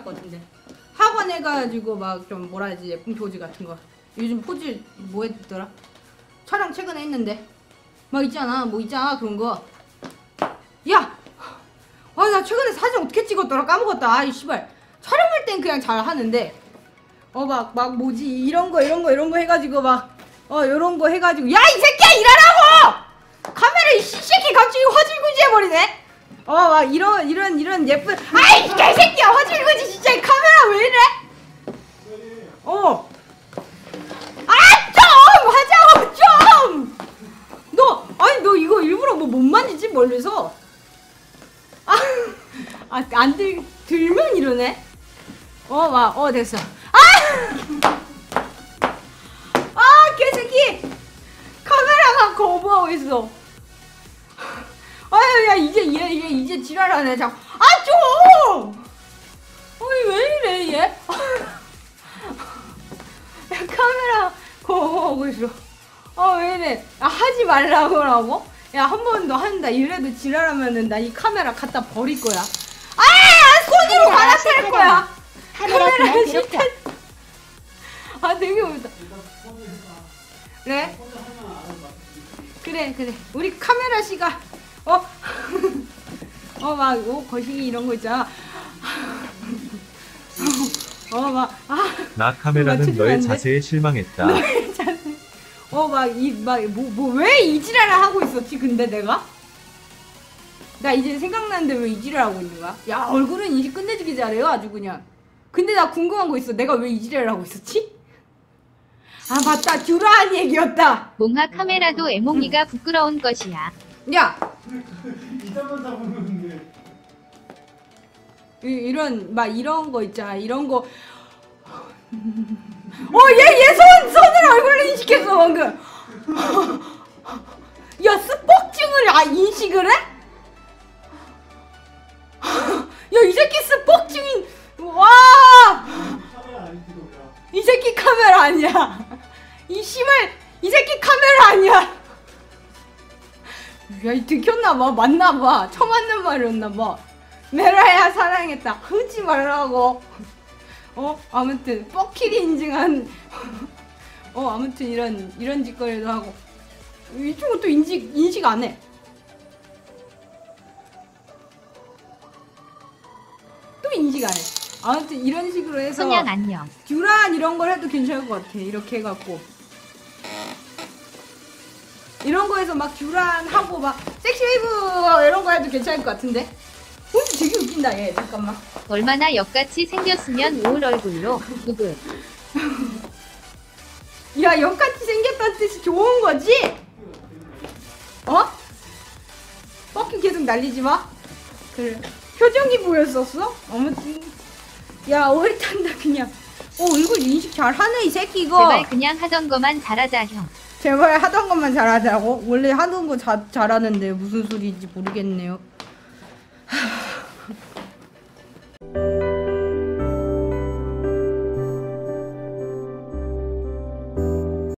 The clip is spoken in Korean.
해놨거든요. 학원 해가지고 막 좀 뭐라 해야지? 예쁜 포즈 같은 거. 요즘 포즈 뭐 했더라? 촬영 최근에 했는데. 막 있잖아. 뭐 있잖아. 그런 거. 야, 아 나 최근에 사진 어떻게 찍었더라? 까먹었다. 아이 씨발. 촬영할 땐 그냥 잘 하는데. 어막막 뭐지? 이런 거 이런 거 이런 거 해가지고 막 어 이런 거 해가지고. 야 이 새끼야! 일하라고 카메라 이 새끼 갑자기 화질구지 해버리네 어막 이런 이런 이런 예쁜 아이 개새끼야 화질구지 진짜 이 카메라 왜 이래? 어. 아 좀! 하자고 좀 너 아니 너 이거 일부러 뭐 못 만지지 멀리서? 아안 들 들면 이러네? 어막어 됐어. 아! 아 개새끼! 카메라가 거부하고 있어 이제 지랄하네 자꾸 아좀 아니 왜 이래 얘 야, 카메라 거부하고 있어 아왜 이래 아 하지 말라고라고 야 한 번 더 한다 이래도 지랄하면은 나 이 카메라 갖다 버릴 거야 아 손으로 갈아탈. 거야 카메라. 실패. 아 되게 웃다. 그래? 그래 그래. 우리 카메라 씨가 어? 어막옷 거시기 이런 거 있잖아. 어막 아 나 카메라는 너의? 자세에 실망했다. 어막 이 막 뭐 뭐 왜 이지랄을 하고 있었지 근데 내가? 나 이제 생각나는데 왜 이지랄 하고 있는 거야? 야 얼굴은 인식 끝내주기 잘해요 아주 그냥. 근데 나 궁금한 거 있어. 내가 왜 이지랄을 하고 있었지? 아 맞다 듀라한 얘기였다. 몽하 카메라도 애몽이가 부끄러운 것이야. 야 이자만 잡으면 이, 이런 막 이런 거 있잖아 이런 거. 어얘얘손 손을 얼굴로 인식했어 방금. 야 스폭증을 아 인식을 해? 야이 새끼 스폭증인 와. 카메라 안 찍어가. 이 새끼 카메라 아니야. 이 씨발 이 새끼 카메라 아니야. 야, 이 들켰나봐. 맞나봐. 처음 맞는 말이었나봐. 메라야 사랑했다. 하지 말라고. 어, 아무튼 뻑킬이 인증한. 어, 아무튼 이런 이런 짓거리도 하고. 이쪽은 또 인식 인식 안 해. 또 인식 안 해. 아무튼 이런 식으로 해서 소년 안녕. 듀란 이런 걸 해도 괜찮을 것 같아. 이렇게 해갖고. 이런 거에서 막 듀란 하고 막 섹시웨이브 이런 거 해도 괜찮을 것 같은데? 근데 되게 웃긴다 얘. 잠깐만. 얼마나 역같이 생겼으면 올 얼굴로 누구 야 역같이 생겼다는 뜻이 좋은 거지? 어? 뻑큐 계속 날리지 마. 그래. 표정이 보였었어? 아무튼 야 오일 탄다 그냥. 어 얼굴 인식 잘하네 이 새끼 이거. 제발 그냥 하던 거만 잘하자 형. 제발 하던 것만 잘하자고? 원래 하던 거 자, 잘하는데 무슨 소리인지 모르겠네요.